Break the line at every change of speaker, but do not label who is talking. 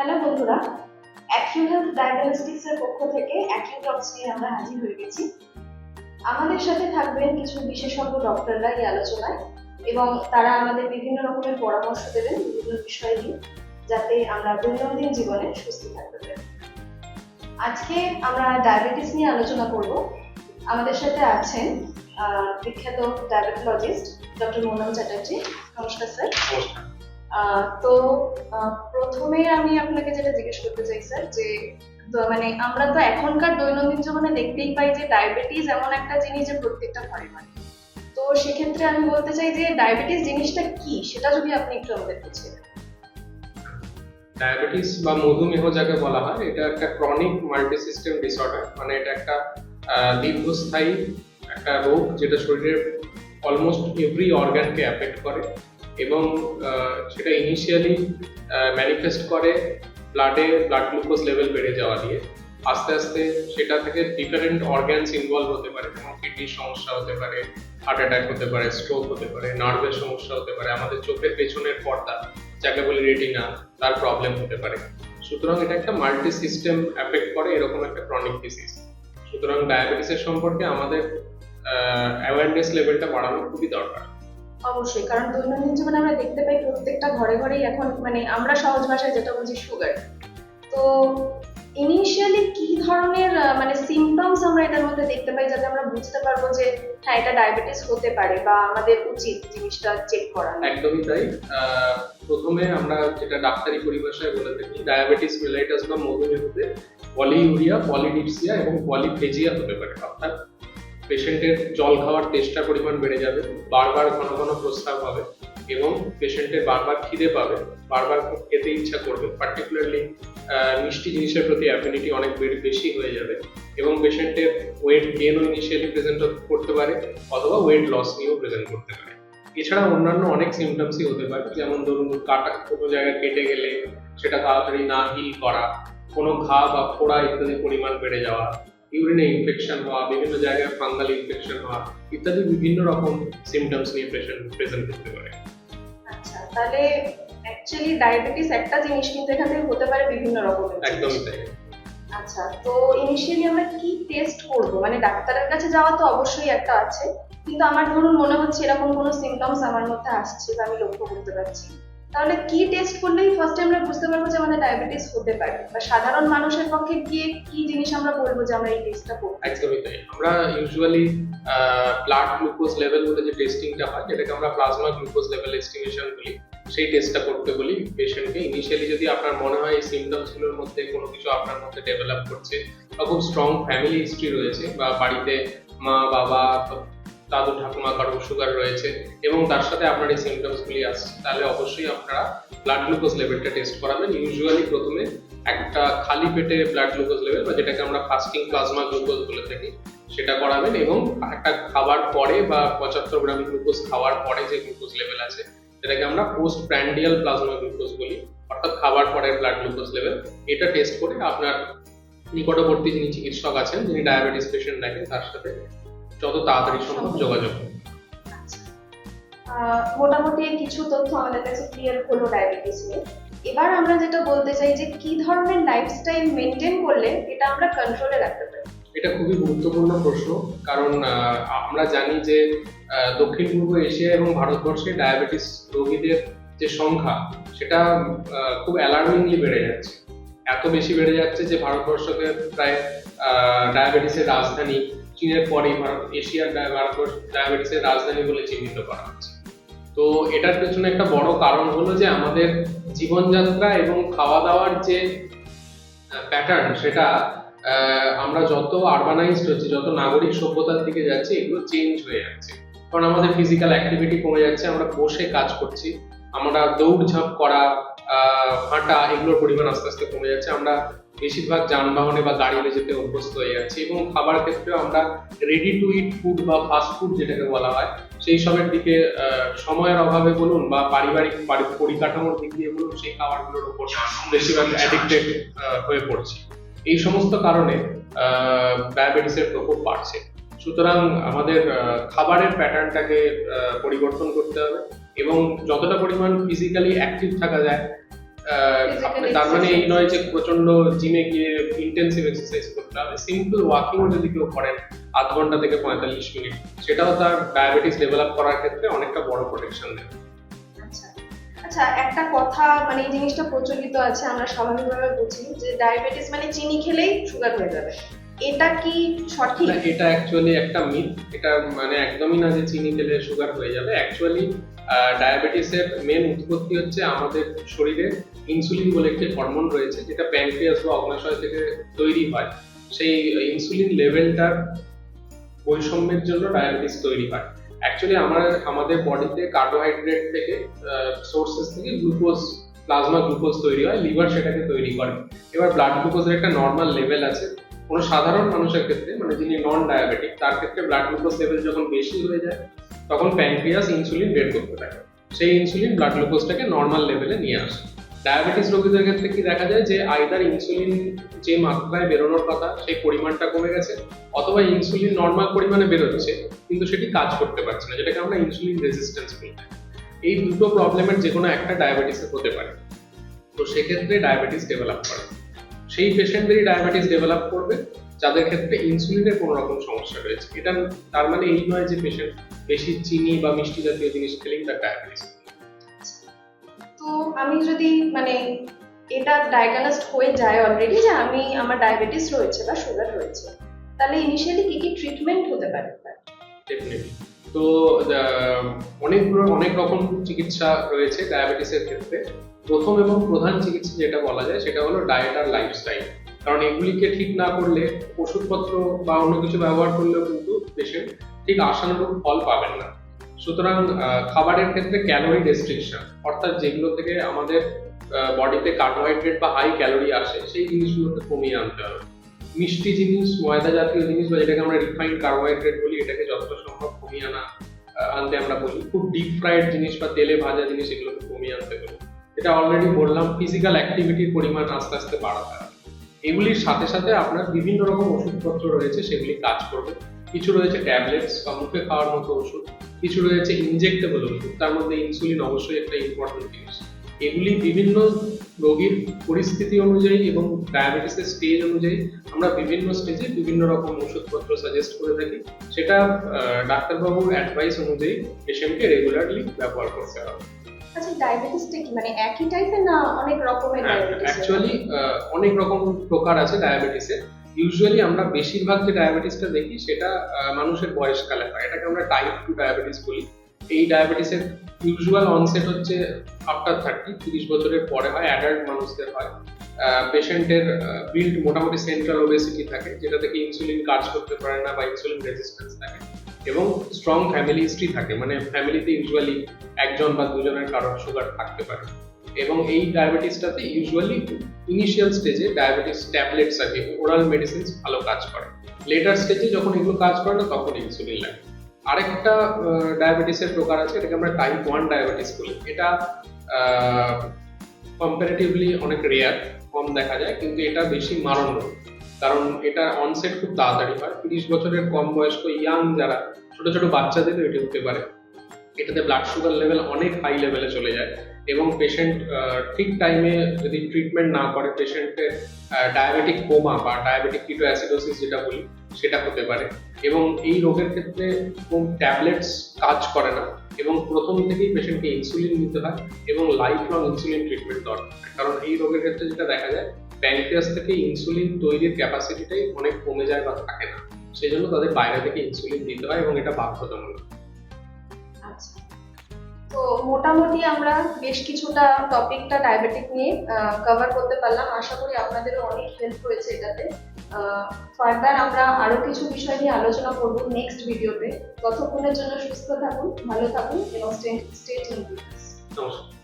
Hello বন্ধুরা অ্যাকিউ health diagnostics এর পক্ষ থেকে অ্যাকিউ টক্স নিয়ে আমরা হাজির হয়ে গেছি। আমাদের সাথে থাকবেন কিছু বিশেষজ্ঞ ডক্টররা এই আলোচনায় এবং তারা আমাদের বিভিন্ন রকমের পরামর্শ দেবেন বিভিন্ন বিষয় নিয়ে, যাতে আমরা দৈনন্দিন জীবনে সুস্থ থাকতে পারি। আজকে আমরা ডায়াবেটিস নিয়ে আলোচনা করব। আমাদের সাথে আছেন বিখ্যাত ডায়াবেটোলজিস্ট ডক্টর মোনাল চ্যাটার্জি। নমস্কার, স্যার।
নমস্কার।
তো প্রথমে আমি আপনাকে যেটা জিজ্ঞেস করতে চাই স্যার যে, তো মানে আমরা তো এখনকার দৈনন্দিন জীবনে দেখতেই পাই যে ডায়াবেটিস এমন একটা জিনিস যে প্রত্যেকটা ঘরে ঘরে তো সেক্ষেত্রে আমি বলতে চাই যে ডায়াবেটিস জিনিসটা কি? সেটা যদি আপনি একটু আমাদের বুঝিয়ে
ডায়াবেটিস বা মধুমেহ যাকে বলা হয়, এটা একটা ক্রনিক মাল্টি সিস্টেম ডিসঅর্ডার মানে এটা একটা দীর্ঘস্থায়ী একটা রোগ যেটা শরীরের অলমোস্ট এভরি অর্গানকে অ্যাফেক্ট করে। এবং সেটা ইনিশিয়ালি ম্যানিফেস্ট করে ব্লাডে ব্লাড গ্লুকোজ লেভেল বেড়ে যাওয়া দিয়ে। আস্তে আস্তে সেটা থেকে ডিফারেন্ট অর্গ্যানস ইনভলভ হতে পারে, যেমন কিডনির সমস্যা হতে পারে হার্ট অ্যাটাক হতে পারে স্ট্রোক হতে পারে নার্ভের সমস্যা হতে পারে, আমাদের চোখের পেছনের পর্দা, যাকে বলি রেটিনা তার প্রবলেম হতে পারে। সুতরাং এটা একটা মাল্টি সিস্টেম অ্যাফেক্ট করে, এরকম একটা ক্রনিক ডিজিজ সুতরাং ডায়াবেটিসের সম্পর্কে আমাদের অ্যাওয়ারনেস লেভেলটা বাড়ানো খুবই দরকার।
অবশ্যই, কারণ দৈনন্দিন জীবনে আমরা দেখতে পাই প্রত্যেকটা ঘরে ঘরেই এখন মানে আমরা সহজ ভাষায় যেটা বুঝি সুগার তো ইনিশিয়ালি কি ধরনের মানে সিমটমস আমরা এটার মধ্যে দেখতে পাই যাতে আমরা বুঝতে পারব যে হ্যাঁ এটা ডায়াবেটিস হতে পারে বা আমাদের উচিত জিনিসটা চেক করানো
একদমই তাই। প্রথমে আমরা যেটা ডাক্তারি পরিভাষায় বলে থাকি ডায়াবেটিস মেলাইটাস বা মধুমেহতে পলিউরিয়া পলিডিপসিয়া এবং পলিফেজিয়া হতে পারে, অর্থাৎ পেশেন্টের জল খাওয়ার তেষ্টার পরিমাণ বেড়ে যাবে, বারবার ঘন ঘন প্রস্রাব হবে এবং পেশেন্টের বারবার খিদে পাবে, বারবার খেতে ইচ্ছা করবে। পার্টিকুলারলি মিষ্টি জিনিসের প্রতি অ্যাফিনিটি অনেক বেশি হয়ে যাবে এবং পেশেন্টের ওয়েট গেনও ইনিশিয়ালি প্রেজেন্ট করতে পারে অথবা ওয়েট লস নিয়েও প্রেজেন্ট করতে পারে। এছাড়া অন্যান্য অনেক সিমটমসই হতে পারে, যেমন ধরুন কাটা, কোনো জায়গায় কেটে গেলে সেটা তাড়াতাড়ি না হিল করা, কোনো ঘা বা ফোড়া ইত্যাদি পরিমাণ বেড়ে যাওয়া ইউরিনে ইনফেকশন হওয়া বিভিন্ন জায়গায় ফাঙ্গাল ইনফেকশন হওয়া ইত্যাদি বিভিন্ন রকম সিমটমস নিয়ে পেশেন্ট প্রেজেন্ট করতে পারে।
আচ্ছা তাহলে অ্যাকচুয়ালি ডায়াবেটিস একটা জিনিস কিন্তু এখান থেকে হতে পারে বিভিন্ন রকমের।
একদমই তাই।
আচ্ছা তো ইনিশিয়ালি আমরা কি টেস্ট করব? মানে ডাক্তারের কাছে যাওয়া তো অবশ্যই একটা আছে কিন্তু আমার ধরুন মনে হচ্ছে এরকম কোনো সিমটমস আমার মধ্যে আসছে বা আমি লক্ষ্য করতে পারছি। তাহলে কি টেস্ট করলেই ফার্স্টে আমরা বুঝতে পারব যে আমাদের ডায়াবেটিস হতে পারে? বা সাধারণ মানুষের পক্ষে গিয়ে কি জিনিস আমরা বলব যে আমরা এই টেস্টটা করব?
তাই। আমরা ইউজুয়ালি ব্লাড গ্লুকোজ লেভেল বলে যে টেস্টিংটা হয়, যেটাকে আমরা প্লাজমা গ্লুকোজ লেভেল এস্টিমেশন বলি, সেই টেস্টটা করতে বলি পেশেন্টকে ইনিশিয়ালি যদি আপনার মনে হয় এই symptoms গুলোর মধ্যে কোনো কিছু আপনার মধ্যে ডেভেলপ করছে, বা খুব স্ট্রং ফ্যামিলি হিস্ট্রি রয়েছে, বা বাড়িতে মা, বাবা দাদু ঠাকুমা কারও সুগার রয়েছে এবং তার সাথে আপনার এই symptoms গুলি আসছে, তাহলে অবশ্যই আপনারা ব্লাড গ্লুকোজ লেভেলটা টেস্ট করাবেন। ইউজুয়ালি প্রথমে একটা খালি পেটে ব্লাড গ্লুকোজ লেভেল বা যেটাকে আমরা ফাস্টিং প্লাজমা গ্লুকোজ বলে থাকি, সেটা করাবেন এবং একটা খাবার পরে বা পঁচাত্তর গ্রাম গ্লুকোজ খাওয়ার পরে যে গ্লুকোজ লেভেল আছে যেটাকে আমরা পোস্ট প্র্যান্ডিয়াল প্লাজমা গ্লুকোজ বলি, অর্থাৎ খাবার পরে ব্লাড গ্লুকোজ লেভেল এটা টেস্ট করে আপনার নিকটবর্তী যিনি চিকিৎসক আছেন, যিনি ডায়াবেটিস পেশেন্ট দেখেন, তার সাথে যত তাড়াতাড়ি সম্ভব যোগাযোগ।
আচ্ছা। মোটামুটি কিছু তথ্য আমাদের কাছে ক্লিয়ার হলো ডায়াবেটিস নিয়ে। এবার আমরা যেটা বলতে চাই যে কি ধরনের লাইফস্টাইল মেনটেন করলে এটা আমরা কন্ট্রোলে রাখতে পারি?
এটা খুবই গুরুত্বপূর্ণ প্রশ্ন কারণ আমরা জানি যে দক্ষিণ পূর্ব এশিয়া এবং ভারতবর্ষে ডায়াবেটিস রোগীদের যে সংখ্যা সেটা খুব অ্যালার্মিংলি বেড়ে যাচ্ছে। এত বেশি বেড়ে যাচ্ছে যে ভারতবর্ষকে প্রায় ডায়াবেটিসের রাজধানী চীনের পরেই ভারত এশিয়ার ভারতবর্ষ ডায়াবেটিসের রাজধানী বলে চিহ্নিত করা হচ্ছে। তো এটার পেছনে একটা বড় কারণ হলো যে আমাদের জীবনযাত্রা এবং খাওয়া দাওয়ার যে প্যাটার্ন সেটা আমরা যত আরবানাইজড হচ্ছে, যত নাগরিক সভ্যতার দিকে যাচ্ছি, এগুলো চেঞ্জ হয়ে যাচ্ছে। কারণ আমাদের ফিজিক্যাল অ্যাক্টিভিটি কমে যাচ্ছে, আমরা বসে কাজ করছি, আমরা দৌড়ঝাঁপ করা হাঁটা এগুলোর পরিমাণ আস্তে আস্তে কমে যাচ্ছে। আমরা বেশিরভাগ যানবাহনে বা গাড়িতে যেতে অভ্যস্ত হয়ে যাচ্ছি এবং খাবার ক্ষেত্রেও আমরা রেডি টু ইট ফুড বা ফাস্ট ফুড যেটাকে বলা হয়, সেই সবের দিকে সময়ের অভাবে বলুন বা পারিবারিক পরিকাঠামোর দিক দিয়ে বলুন, সেই খাবারগুলোর উপর বেশিরভাগ অ্যাডিক্টেড হয়ে পড়ছি। এই সমস্ত কারণে ডায়াবেটিসের প্রকোপ বাড়ছে। সুতরাং আমাদের খাবারের প্যাটার্নটাকে পরিবর্তন করতে হবে। এবং যতটা পরিমাণ ফিজিক্যালি অ্যাক্টিভ থাকা যায় তার মানে এই নয় যে প্রচণ্ড জিমে গিয়ে ইন্টেন্সিভ এক্সারসাইজ করতে হবে। সিম্পল ওয়াকিং যদি কেউ করেন আধ ঘণ্টা থেকে পঁয়তাল্লিশ মিনিট সেটাও তার ডায়াবেটিস ডেভেলপ করার ক্ষেত্রে অনেকটা বড় প্রোটেকশন দেবে
আচ্ছা আচ্ছা একটা কথা মানে এই জিনিসটা প্রচলিত আছে আমরা স্বাভাবিকভাবে বুঝি যে ডায়াবেটিস মানে চিনি খেলেই সুগার হয়ে যাবে। এটা কি সঠিক?
এটা অ্যাকচুয়ালি একটা মিথ এটা মানে একদমই না যে চিনি খেলে সুগার হয়ে যাবে। অ্যাকচুয়ালি ডায়াবেটিসের মেন উৎপত্তি হচ্ছে আমাদের শরীরে ইনসুলিন বলে একটি হরমোন রয়েছে, যেটা প্যানক্রিয়াস বা অগ্নাশয় থেকে তৈরি হয়। সেই ইনসুলিন লেভেলটার বৈষম্যের জন্য ডায়াবেটিস তৈরি হয়। অ্যাকচুয়ালি আমার, আমাদের বডিতে কার্বোহাইড্রেট থেকে সোর্সেস থেকে গ্লুকোজ প্লাজমা গ্লুকোজ তৈরি হয় লিভার সেটাকে তৈরি করে। এবার ব্লাড গ্লুকোজের একটা নর্মাল লেভেল আছে। কোনো সাধারণ মানুষের ক্ষেত্রে মানে যিনি নন ডায়াবেটিক তার ক্ষেত্রে ব্লাড গ্লুকোজ লেভেল যখন বেশি হয়ে যায় তখন প্যানক্রিয়াস ইনসুলিন বের করতে থাকে। সেই ইনসুলিন ব্লাড গ্লুকোজটাকে নর্মাল লেভেলে নিয়ে আসে। ডায়াবেটিস রোগীদের ক্ষেত্রে কি দেখা যায় যে আইদার ইনসুলিন যে মাত্রায় বেরোনোর কথা, সেই পরিমাণটা কমে গেছে, অথবা ইনসুলিন নর্মাল পরিমাণে বেরোচ্ছে, কিন্তু সেটি কাজ করতে পারছে না, যেটাকে আমরা ইনসুলিন রেজিস্ট্যান্স বলি। এই দুটো প্রবলেমের যে কোনো একটা ডায়াবেটিসে হতে পারে। তো সেক্ষেত্রে ডায়াবেটিস ডেভেলপ করে। সেই পেশেন্টদেরই ডায়াবেটিস ডেভেলপ করবে। যাদের ক্ষেত্রে ইনসুলিনের কোনো রকম সমস্যা রয়েছে। এটা তার মানে এই নয় যে পেশেন্ট বেশি চিনি বা মিষ্টি জাতীয় জিনিস খেলেই তার ডায়াবেটিস
তো আমি যদি মানে এটা ডায়াগনোসড হয়ে যায় অলরেডি যে আমি আমার ডায়াবেটিস রয়েছে বা সুগার রয়েছে তাহলে ইনিশিয়ালি কি কি ট্রিটমেন্ট হতে পারে?
ডেফিনেটলি তো আহ, অনেক অনেক রকম চিকিৎসা রয়েছে ডায়াবেটিসের ক্ষেত্রে। প্রথম এবং প্রধান চিকিৎসা যেটা বলা যায় সেটা হলো ডায়েট আর লাইফস্টাইল কারণ এগুলিকে ঠিক না করলে ওষুধপত্র বা অন্য কিছু ব্যবহার করলেও কিন্তু পেশেন্ট ঠিক আশানুরূপ ফল পাবেন না। সুতরাং খাবারের ক্ষেত্রে ক্যালোরি রেস্ট্রিকশন অর্থাৎ যেগুলো থেকে আমাদের বডিতে কার্বোহাইড্রেট বা হাই ক্যালোরি আসে, সেই জিনিসগুলোকে কমিয়ে আনতে হবে। মিষ্টি জিনিস, ময়দা জাতীয় জিনিস বা যেটাকে আমরা রিফাইন্ড কার্বোহাইড্রেট বলি, এটাকে যত সম্ভব কমিয়ে আনা আনতে আমরা বলি। খুব ডিপ ফ্রাইড জিনিস বা তেলে ভাজা জিনিস এগুলোকে কমিয়ে আনতে বলি। এটা অলরেডি বললাম ফিজিক্যাল অ্যাক্টিভিটির পরিমাণ আস্তে আস্তে বাড়াতে হবে। এগুলির সাথে সাথে আপনার বিভিন্ন রকম ওষুধপত্র রয়েছে, সেগুলি কাজ করবে। কিছু রয়েছে ট্যাবলেটস বা মুখে খাওয়ার মতো ওষুধ, কিছু রয়েছে ইনজেক্টেবল ওষুধ। তার মধ্যে ইনসুলিন অবশ্যই একটা ইম্পর্টেন্ট জিনিস। এগুলি বিভিন্ন রোগীর পরিস্থিতি অনুযায়ী এবং ডায়াবেটিসের স্টেজ অনুযায়ী আমরা বিভিন্ন স্টেজে বিভিন্ন রকম ওষুধপত্র সাজেস্ট করে থাকি। সেটা ডাক্তারবাবুর অ্যাডভাইস অনুযায়ী পেশেন্টকে রেগুলারলি ব্যবহার করতে হবে।
আচ্ছা ডায়াবেটিসটা কি মানে একই টাইপের না অনেক রকমের ডায়াবেটিস
অ্যাকচুয়ালি অনেক রকম প্রকার আছে ডায়াবেটিসের ইউজুয়ালি আমরা বেশিরভাগ যে ডায়াবেটিসটা দেখি সেটা মানুষের বয়সকালে হয়। এটাকে আমরা টাইপ টু ডায়াবেটিস বলি। এই ডায়াবেটিসের ইউজুয়াল অনসেট হচ্ছে আফটার থার্টি তিরিশ বছরের পরে হয় অ্যাডাল্ট মানুষদের হয়। পেশেন্টের বিল্ড মোটামুটি সেন্ট্রাল ওবেসিটি থাকে যেটা থেকে ইনসুলিন কাজ করতে পারে না বা ইনসুলিন রেজিস্ট্যান্স থাকে। এবং স্ট্রং ফ্যামিলি হিস্ট্রি থাকে। মানে ফ্যামিলিতে ইউজুয়ালি একজন বা দুজনের কারোর সুগার থাকতে পারে। এবং এই ডায়াবেটিসটাতে ইউজুয়ালি ইনিশিয়াল স্টেজে ডায়াবেটিস ট্যাবলেটস আছে ওরাল মেডিসিনস ভালো কাজ করে। লেটার স্টেজে যখন এগুলো কাজ করে না, তখন ইনসুলিন লাগে। আরেকটা ডায়াবেটিসের প্রকার আছে, এটাকে আমরা টাইপ ওয়ান ডায়াবেটিস বলি। এটা কম্পারেটিভলি অনেক রেয়ার কম দেখা যায়, কিন্তু এটা বেশি মারণরোগ কারণ এটা অনসেট খুব তাড়াতাড়ি হয়। তিরিশ বছরের কম বয়স্ক ইয়াং যারা, ছোট ছোট বাচ্চাদেরও এটি হতে পারে। এটাতে ব্লাড সুগার লেভেল অনেক হাই লেভেলে চলে যায় এবং পেশেন্ট ঠিক টাইমে যদি ট্রিটমেন্ট না করে পেশেন্টের ডায়াবেটিক কোমা বা ডায়াবেটিক কিটো অ্যাসিডোসিস যেটা বলি, সেটা হতে পারে। এবং এই রোগের ক্ষেত্রে ট্যাবলেটস কাজ করে না এবং প্রথম থেকেই পেশেন্টকে ইনসুলিন নিতে হয় এবং লাইফ লং ইনসুলিন ট্রিটমেন্ট দরকার। কারণ এই রোগের ক্ষেত্রে যেটা দেখা যায় প্যানক্রিয়াস থেকে ইনসুলিন তৈরির ক্যাপাসিটিটাই অনেক কমে যায় বা থাকে না। সেই জন্য তাদের বাইরে থেকে ইনসুলিন দিতে হয় এবং এটা বাধ্যতামূলক।
আচ্ছা। তো মোটামুটি আমরা বেশ কিছুটা টপিকটা ডায়াবেটিক নিয়ে কভার করতে পারলাম। আশা করি আপনাদেরও অনেক হেল্প হয়েছে এটাতে। ফার্দার আমরা আরও কিছু বিষয় নিয়ে আলোচনা করব নেক্সট ভিডিওতে ততক্ষণের জন্য সুস্থ থাকুন ভালো থাকুন এবং স্টে স্টে
নমস্কার।